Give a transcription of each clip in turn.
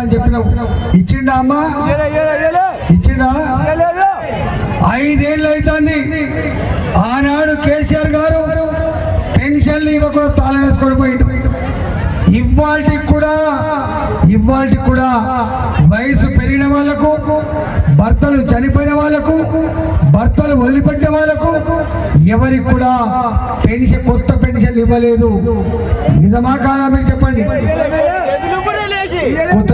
అని చెప్పినావు. ఇచ్చిండా అమ్మా? ఇచ్చిండా? ఐదేళ్ళు అవుతుంది ఆనాడు కేసీఆర్ గారు పెన్షన్లు ఇవ్వకుండా తాళనేసుకొని పోయిండు. ఇవాళకి కూడా ఇవాళకి కూడా వయసు పెరిగిన వాళ్ళకు భర్తలు చనిపోయిన వాళ్ళకు భర్తలు వదిలిపెట్టిన వాళ్ళకు ఎవరికి కూడా పెన్షన్ కొత్త పెన్షన్ ఇవ్వలేదు. నిజమా కాదా మీరు చెప్పండి? కొత్త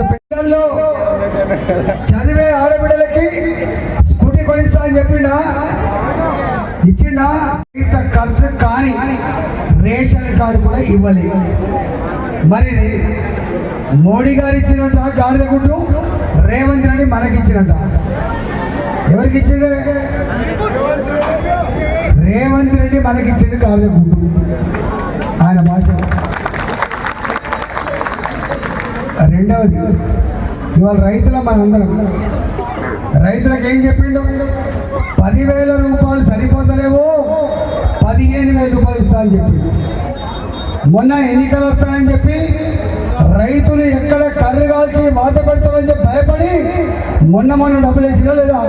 చదివే ఆడబిడ్డలకి స్కూటీ కొనిస్తా అని చెప్పిండా? ఇచ్చిండా? ఖర్చు కానీ రేషన్ కార్డు కూడా ఇవ్వలేదు. మరి మోడీ గారు ఇచ్చినట్ట గాడిద గుడ్డు? రేవంత్ రెడ్డి మనకి ఇచ్చినట్ట ఎవరికి ఇచ్చిండే రేవంత్ రెడ్డి మనకి ఇచ్చిండు గాడిద గుడ్డు. ఆయన రెండవది ఇవాళ రైతుల మనందరం రైతులకు ఏం చెప్పిండు? పదివేల రూపాయలు సరిపోతలేవు పదిహేను వేల రూపాయలు ఇస్తా అని మొన్న ఎన్నికలు వస్తానని చెప్పి రైతులు ఎక్కడ కర్రు కాల్చి వాత పెడతారని చెప్పి భయపడి మొన్న మొన్న డబ్బులు వేసిందా లేదా?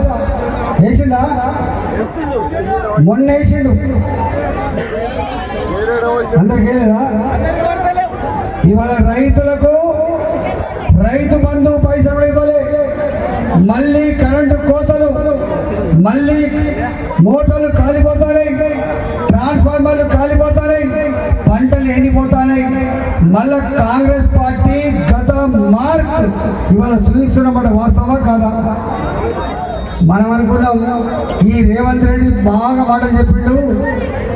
వేసిందా మొన్న వేసిండు. అందరికీ లేదా ఇవాళ రైతులకు రైతు బంధు పైసలు ఇవ్వలే. మళ్ళీ కరెంటు కోతలు మళ్ళీ మోటార్లు కాలిపోతాయి ట్రాన్స్ఫార్మర్లు కాలిపోతాయి పంటలు ఎండిపోతాయి మళ్ళా కాంగ్రెస్ పార్టీ గత మార్క్ ఇవాళ చూపిస్తున్నమాట వాస్తవా కాదా? మనం అనుకున్నాం ఈ రేవంత్ రెడ్డి బాగా మాట చెప్పిండు.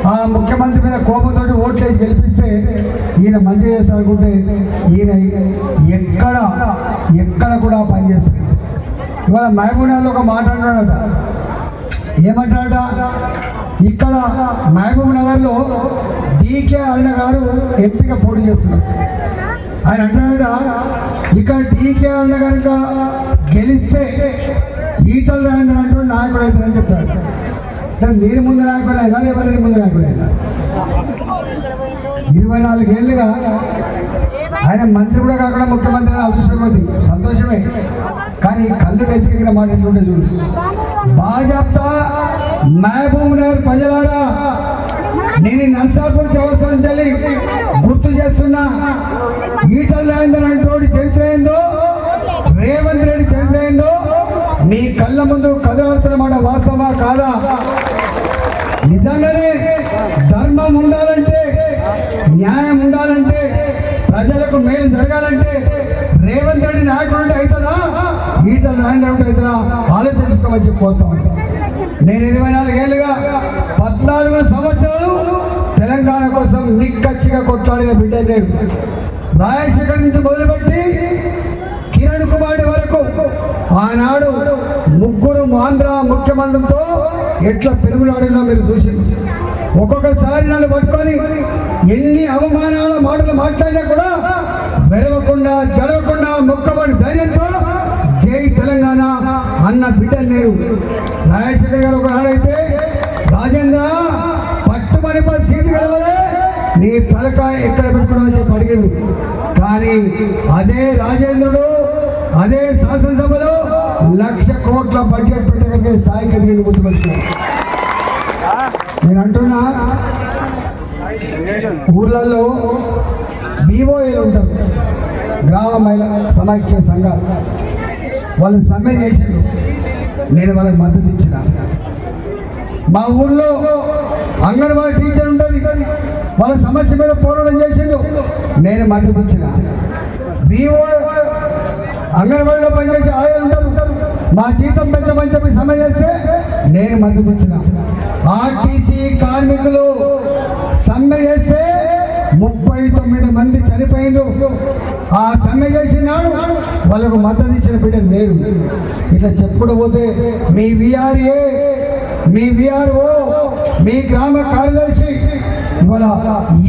ఆ ముఖ్యమంత్రి మీద కోపంతో ఓట్లేసి గెలిపిస్తే ఈయన మంచి చేస్తానుకుంటే ఈయన ఎక్కడ ఎక్కడ కూడా పనిచేస్తాడు ఇవాళ మహబూబ్నగర్లో ఒక మాట అంటున్నాడట. ఏమంటాడట ఇక్కడ మహబూబ్ నగర్లో డీకే అరుణ గారు ఎంపిక పోటీ చేస్తున్నారు. ఆయన అంటాడట ఇక్కడ డీకే అరుణ కనుక గెలిస్తే ఈటల రాజేంద్ర అంటూ నాయకుడు అవుతారని చెప్పాడు సరే మీరు ముందు నాయకుడు అయినా లేకపోతే ముందు నాయకుడు అయినా? ఇరవై నాలుగేళ్ళుగా ఆయన మంత్రి కూడా కాకుండా ముఖ్యమంత్రి అదృష్టపతి సంతోషమే. కానీ కళ్ళు వెతికిన మాట ఎట్లుంటే చూడు. బాజాప్తా మహబూబ్ నగర్ ప్రజలారా నేను నర్సాపూర్ చౌరస్తా నుంచి గుర్తు చేస్తున్నా. ఈటల రాజేందర్ అంటోడి చరిత్ర ఏందో రేవంత్ రెడ్డి చరిత్ర ఏందో మీ కళ్ళ ముందు కదలుతున్నమాట వాస్తవా కాదా? నిజంగానే ధర్మం ఉండాలి. ప్రజలకు మేలు జరగాలంటే రేవంత్ రెడ్డి నాయకుడు అవుతారా ఈటల నాయకుడు అవుతారా ఆలోచించుకోవచ్చు కోరుతా నేను ఇరవై నాలుగేళ్ళుగా పద్నాలుగు సంవత్సరాలు తెలంగాణ కోసం నిక్కచ్చిగా కొట్లాడిన బిడ్డ నేను. రాజశేఖర్ నుంచి మొదలుపెట్టి కిరణ్ కుమార్ వరకు ఆనాడు ముగ్గురు ఆంధ్ర ముఖ్యమంత్రితో ఎట్లా పెరుగులాడినా మీరు చూసి ఒక్కొక్కసారి నన్ను పట్టుకొని ఎన్ని అవమానాల మాటలు మాట్లాడినా కూడా వెరవకుండా జరగకుండా మొక్కబడి ధైర్యంతో జై తెలంగాణ అన్న బిడ్డ నేను రాజశేఖర్ గారు ఒక నాడైతే రాజేంద్ర పట్టుమని పది సీటు గెలవలే నీ తలకాయ ఎక్కడ పెట్టుకోవడం అని చెప్పి అడిగాడు కానీ అదే రాజేంద్రుడు అదే శాసనసభలో లక్ష కోట్ల బడ్జెట్ పెట్టగలిగే స్థాయికి ఎదిగి గుర్తుపెట్టుకున్నాను నేను అంటున్నా ఊర్లలో బీఓఏలు ఉంటారు. గ్రామ మహిళా సమాఖ్య సంఘాలు వాళ్ళు సమ్మె చేసిండు నేను వాళ్ళకి మద్దతు ఇచ్చిన. మా ఊళ్ళో అంగన్వాడీ టీచర్ ఉంటుంది. వాళ్ళ సమస్య మీద పోరాటం చేసిండు నేను మద్దతు ఇచ్చిన. బీఓ అంగన్వాడీలో పనిచేసే ఆయన ఉంటారు. మా జీతం పెంచమని చెప్పి సమ్మె చేస్తే నేను మద్దతు ఇచ్చిన. ఆర్టీసీ కార్మికులు సమ్మె చేస్తే ముప్పై తొమ్మిది మంది చనిపోయినారు. ఆ సమ్మె చేసినాడు వాళ్ళకు మద్దతు ఇచ్చిన బిడ్డ లేరు. ఇట్లా చెప్పుడు పోతే మీ విఆర్ఏ మీ విఆర్ఓ మీ గ్రామ కార్యదర్శి ఇవాళ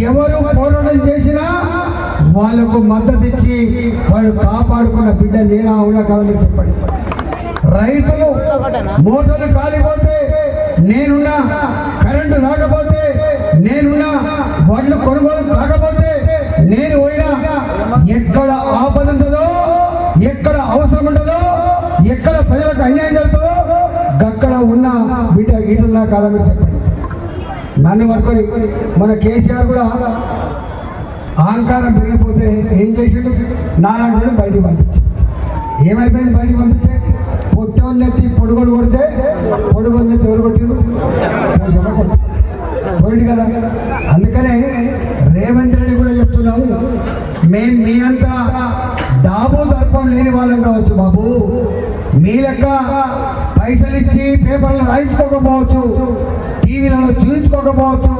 ఎవరు పోరాటం చేసినా వాళ్ళకు మద్దతు ఇచ్చి వాళ్ళు కాపాడుకున్న బిడ్డ లేనా అవునా కాదని చెప్పండి. రైతులు మూటలు కాలిపోతే నేనున్నా కరెంటు రాకపోతే నేనున్నా వడ్లు కొనుగోలు కాకపోతే నేను పోయినా ఎక్కడ ఆపద ఉంటుందో ఎక్కడ ఎక్కడ ప్రజలకు అన్యాయం జరుగుతుందో అక్కడ ఉన్న బిడ్డ ఈటలా కాదా మీరు చెప్పండి. నన్ను పట్టుకొని మన కేసీఆర్ కూడా అహంకారం పెరిగిపోతే ఏం చేసిండు? నాలాంటి బయటికి పంపించాడు. ఏమైపోయింది? బయటికి పంపిస్తే మీ పైసలు ఇచ్చి పేపర్లు రాయించుకోకపోవచ్చు టీవీలలో చూపించుకోకపోవచ్చు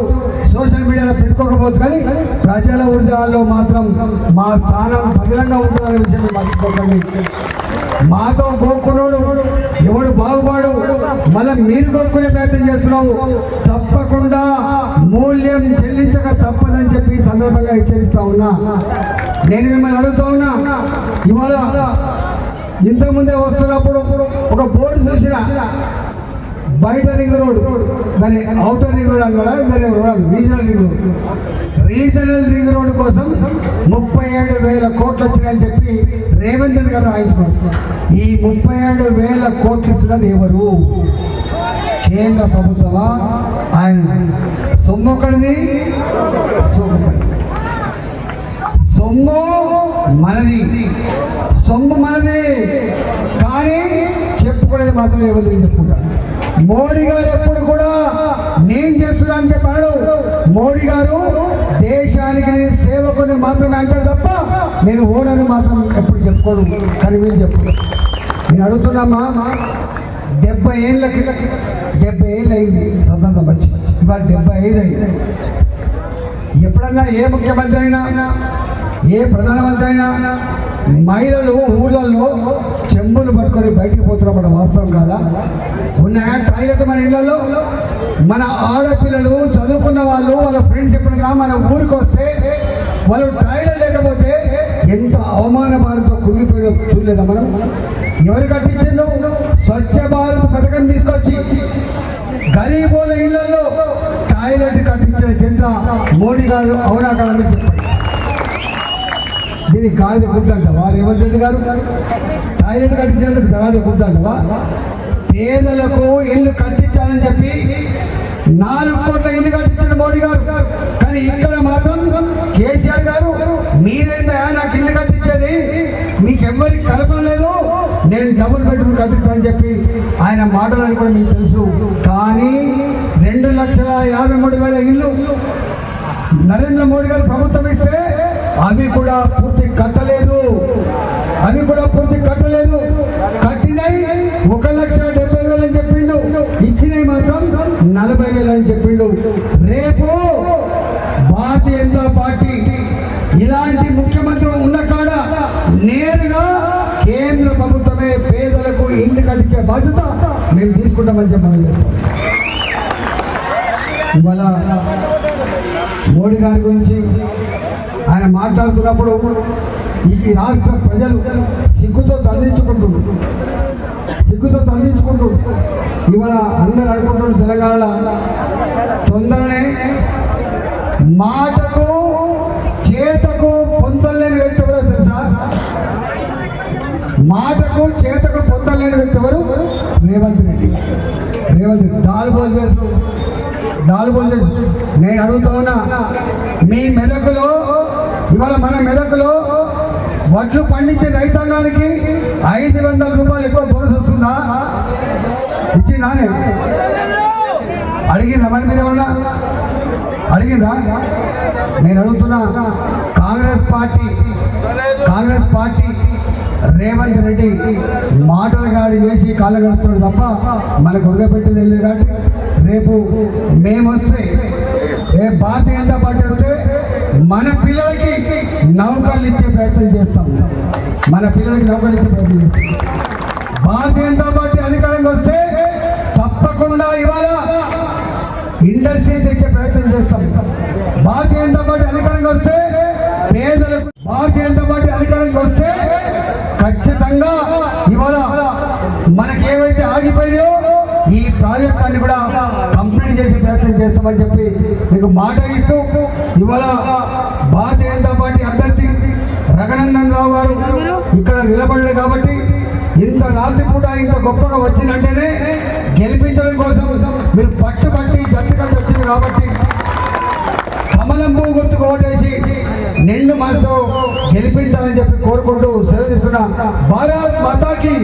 సోషల్ మీడియాలో పెట్టుకోకపోవచ్చు. కానీ ప్రజల ఊర్జాల్లో మాత్రం మా స్థానం బదిలంగా ఉంటుందనే విషయం మర్చిపోకండి. మాతో కోరుకున్నాడు ఎవడు బాగుపాడు మళ్ళీ మీరు కోరుకునే ప్రయత్నం చేస్తున్నావు. తప్పకుండా మూల్యం చెల్లించక తప్పదని చెప్పి సందర్భంగా హెచ్చరిస్తా ఉన్నా. నేను మిమ్మల్ని అడుగుతా ఉన్నా ఇవాళ ఇంతకుముందే వస్తున్నప్పుడు ఒక బోర్డు చూసిన బయట రింగ్ రోడ్ దాని అవుటర్ రింగ్ రోడ్ అన్నారా దాని regional ring road. Regional ring road కోసం ముప్పై ఏడు వేల కోట్లు వచ్చినాయని చెప్పి రేవంత్ రెడ్డి గారు రాయించుకున్నారు. ఈ ముప్పై ఏడు వేల కోట్లు ఇస్తున్నది ఎవరు? కేంద్ర ప్రభుత్వమా? ఆయన సొమ్ము ఒకటిది సొమ్ము ఒకటిది. సొమ్ము మనది. సొమ్ము మనది కానీ చెప్పుకునేది మాత్రం ఎవరికి చెప్పుకుంటారు మోడీ గారు ఎప్పుడు కూడా నేను చేస్తున్నా అని చెప్పాడు. మోడీ గారు దేశానికి నేను సేవకుని మాత్రమే అంటాడు తప్ప నేను ఓడని మాత్రం ఎప్పుడు చెప్పుకోడు కానీ వీళ్ళు చెప్పుకోడు నేను అడుగుతున్నామా డెబ్బై ఏళ్ళకి డెబ్బై ఏళ్ళు అయింది స్వతంత్రం వచ్చి. ఇవాళ డెబ్బై ఐదు అయింది. ఎప్పుడన్నా ఏ ముఖ్యమంత్రి అయినా ఏ ప్రధానమంత్రి అయినా మహిళలు ఊళ్ళల్లో చెంబులు పట్టుకొని బయటికి పోతున్నప్పుడు వాస్తవం కాదా? ఉన్నాయా టాయిలెట్ మన ఇళ్ళలో? మన ఆడపిల్లలు చదువుకున్న వాళ్ళు వాళ్ళ ఫ్రెండ్స్ ఎప్పుడైనా మన ఊరికి వస్తే వాళ్ళు టాయిలెట్ లేకపోతే ఎంత అవమాన భారత్తో కుంగిపోయిన చూడలేదా మనం? ఎవరు కట్టించిండు స్వచ్ఛ భారత్ పథకం తీసుకొచ్చి గరీబుల ఇళ్ళలో టాయిలెట్ కట్టించిన చంద్ర మోడీ గారు అవునా చెప్పండి దీనికి గాడిద రేవంత్ రెడ్డి గారు? టాయిలెట్ కట్టించినందుకు గాడిద గుద్దంటవా పేదలకు ఇల్లు కట్టించాలని చెప్పి నాలుగు కోట్ల ఇల్లు కట్టించిన మోడీ గారు. కానీ ఇక్కడ మాత్రం కేసీఆర్ గారు మీరేందా నాకు ఇల్లు కట్టించేది మీకెవ్వరికి కల్పన లేదు. నేను డబుల్ బెడ్రూమ్ కట్టిస్తానని చెప్పి ఆయన మాటలని కూడా మీకు తెలుసు. కానీ రెండు లక్షల యాభై మూడు వేల ఇల్లు నరేంద్ర మోడీ గారు ప్రభుత్వం ఇస్తే అవి కూడా పూర్తి కట్టలేదు. అవి కూడా పూర్తి కట్టలేదు. కట్టినాయి ఒక లక్ష డెబ్బై వేలు అని చెప్పిండు. ఇచ్చినవి మాత్రం నలభై వేలు అని చెప్పిండు. రేపు భారతీయ జనతా పార్టీ ఇలాంటి ముఖ్యమంత్రి ఉన్న కాడ నేరుగా కేంద్ర ప్రభుత్వమే పేదలకు ఇల్లు కట్టించే బాధ్యత మేము తీసుకుంటామని చెప్పమని చెప్తాం ఇవాళ మోడీ గారి గురించి ఆయన మాట్లాడుతున్నప్పుడు ఈ రాష్ట్ర ప్రజలు సిగ్గుతో తరలించుకుంటున్నారు సిగ్గుతో తరలించుకుంటున్నారు ఇవాళ అందరు అనుకుంటున్న తెలంగాణలో తొందరనే మాటకు చేతకు పొందలేని వ్యక్తి ఎవరో తెలుసా? మాటకు చేతకు పొందలేని వ్యక్తి ఎవరు? రేవంత్ రెడ్డి. రేవంత్ రెడ్డి. దాల్బోల్ చేసు దాల్బోల్ చేసు నేను అడుగుతా ఉన్నా మీ మెదకులో ఇవాళ మన మెదకులో వడ్లు పండించే రైతాంగానికి ఐదు వందల రూపాయలు ఎక్కువ బోనస్ వస్తుందా? ఇచ్చిందానే అడిగిందా మరి మీరు ఏమన్నా? అడిగిందా నేను అడుగుతున్నా కాంగ్రెస్ పార్టీ కాంగ్రెస్ పార్టీ రేవంత్ రెడ్డి మాటలు గాడి చేసి కాళ్ళ గడుపుతున్నాడు తప్ప మనకు ఉడకబెట్టేది తెలియదు కాబట్టి రేపు మేము వస్తే రేపు భారతీయ జనతా పార్టీ వస్తే మన పిల్లలకి నౌకర్లు ఇచ్చే ప్రయత్నం చేస్తాం. మన పిల్లలకి నౌకర్లు ఇచ్చే ప్రయత్నం చేస్తాం. భారతీయ జనతా పార్టీ అధికారంగా వస్తే తప్పకుండా ఇవాళ ఇండస్ట్రీస్ ఇచ్చే ప్రయత్నం చేస్తాం. భారతీయ జనతా పార్టీ అధికారంగా వస్తే పేదలకు భారతీయ జనతా పార్టీ అధికారంగా వస్తే ఖచ్చితంగా ఇవాళ మనకేమైతే ఆగిపోయినాయో ఈ ప్రాజెక్ట్ అన్ని కూడా చేసే ప్రయత్నం చేస్తామని చెప్పి మీకు మాట ఇస్తూ ఇవాళ భారతీయ జనతా పార్టీ అభ్యర్థి రఘునందన్ రావు గారు ఇక్కడ నిలబడలేదు కాబట్టి ఇంత రాత్రి పూట ఇంత గొప్పగా వచ్చిందంటేనే గెలిపించడం కోసం మీరు పట్టుబట్టి జట్టు కలిసి వచ్చింది కాబట్టి కమలం పువ్వు గుర్తుకు ఓటేసి నిండు మనసు గెలిపించాలని చెప్పి కోరుకుంటూ సెలవు తీసుకున్న భారత్ మాతాకి.